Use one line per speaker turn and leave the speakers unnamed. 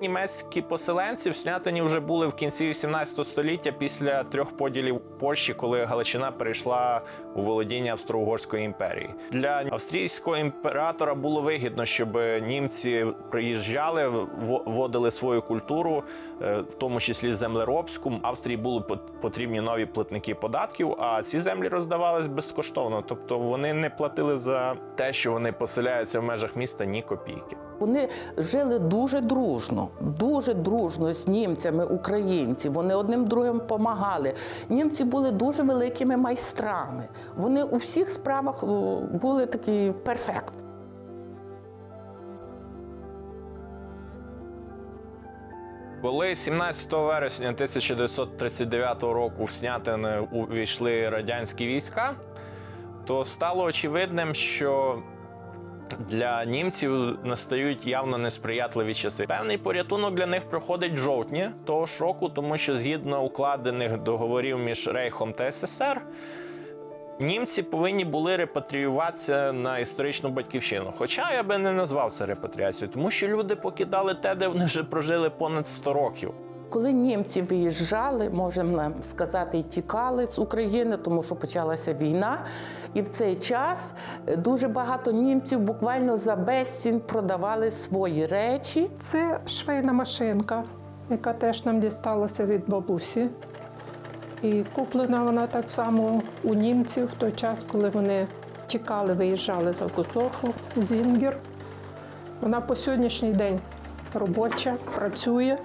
Німецькі поселенці в Снятині вже були в кінці 18 століття після трьох поділів Польщі, коли Галичина перейшла у володіння Австро-Угорської імперії. Для австрійського імператора було вигідно, щоб німці приїжджали, вводили свою культуру, е, в тому числі землеробську. Австрії були пот- потрібні нові платники податків, а ці землі роздавались безкоштовно. Тобто вони не платили за те, що вони поселяються в межах міста ні копійки.
Вони жили дуже дружно, дуже дружно з німцями, українці. Вони одним другим допомагали. Німці були дуже великими майстрами. Вони у всіх справах були такі перфект.
Коли 17 вересня 1939 року в Снятини увійшли радянські війська, то стало очевидним, що для німців настають явно несприятливі часи. Певний порятунок для них проходить в жовтні того ж року, тому що згідно укладених договорів між Рейхом та СССР, німці повинні були репатріюватися на історичну батьківщину. Хоча я би не назвав це репатріацією, тому що люди покидали те, де вони вже прожили понад 100 років.
Коли німці виїжджали, можемо сказати, тікали з України, тому що почалася війна. І в цей час е, дуже багато німців буквально за безцінь продавали свої речі.
Це швейна машинка, яка теж нам дісталася від бабусі. І куплена вона так само у німців в той час, коли вони тікали, виїжджали за Гуцорфу, Зінгер. Вона по сьогоднішній день робоча, працює.